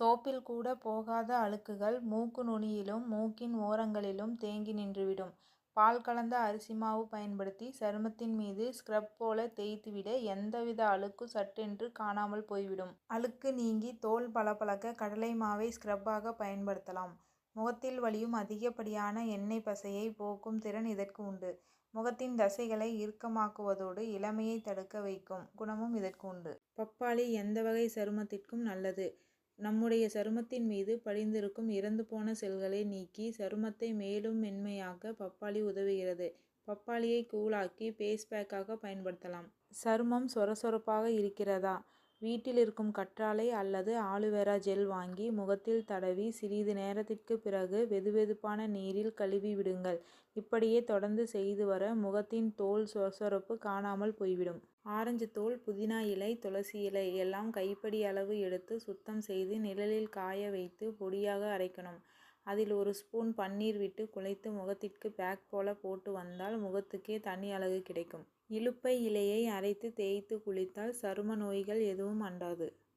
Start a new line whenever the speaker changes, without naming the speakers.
சோப்பில் கூட போகாத அழுக்குகள் மூக்கு நுனியிலும் மூக்கின் ஓரங்களிலும் தேங்கி நின்றுவிடும். பால் கலந்த அரிசி மாவு பயன்படுத்தி சருமத்தின் மீது ஸ்க்ரப் போல தேய்த்துவிட எந்தவித அழுக்கு சட்டென்று காணாமல் போய்விடும். அழுக்கு நீங்கி தோல் பளபளக்க கடலை மாவை ஸ்கிரப்பாக பயன்படுத்தலாம். முகத்தில் வழியும் அதிகப்படியான எண்ணெய் பசையை போக்கும் திறன் இதற்கு உண்டு. முகத்தின் தசைகளை இறுக்கமாக்குவதோடு இளமையை தடுக்க வைக்கும் குணமும் இதற்கு உண்டு. பப்பாளி எந்த வகை சருமத்திற்கும் நல்லது. நம்முடைய சருமத்தின் மீது படிந்திருக்கும் இறந்து போன செல்களை நீக்கி சருமத்தை மேலும் மென்மையாக்க பப்பாளி உதவுகிறது. பப்பாளியை கூழாக்கி பேஸ் பேக்காக பயன்படுத்தலாம். சருமம் சொரசொரப்பாக இருக்கிறதா வீட்டில் இருக்கும் கற்றாழை அல்லது ஆலுவேரா ஜெல் வாங்கி முகத்தில் தடவி சிறிது நேரத்திற்கு பிறகு வெதுவெதுப்பான நீரில் கழுவி விடுங்கள். இப்படியே தொடர்ந்து செய்து வர முகத்தின் தோல் சொரசொரப்பு காணாமல் போய்விடும். ஆரஞ்சு தோல் புதினா இலை துளசி இலை எல்லாம் கைப்படி அளவு எடுத்து சுத்தம் செய்து நிழலில் காய வைத்து பொடியாக அரைக்கணும். அதில் ஒரு ஸ்பூன் பன்னீர் விட்டு குழைத்து முகத்திற்கு பேக் போல போட்டு வந்தால் முகத்துக்கே தனி அழகு கிடைக்கும். இலுப்பை இலையை அரைத்து தேய்த்து குளித்தால் சரும நோய்கள் எதுவும் அண்டாது.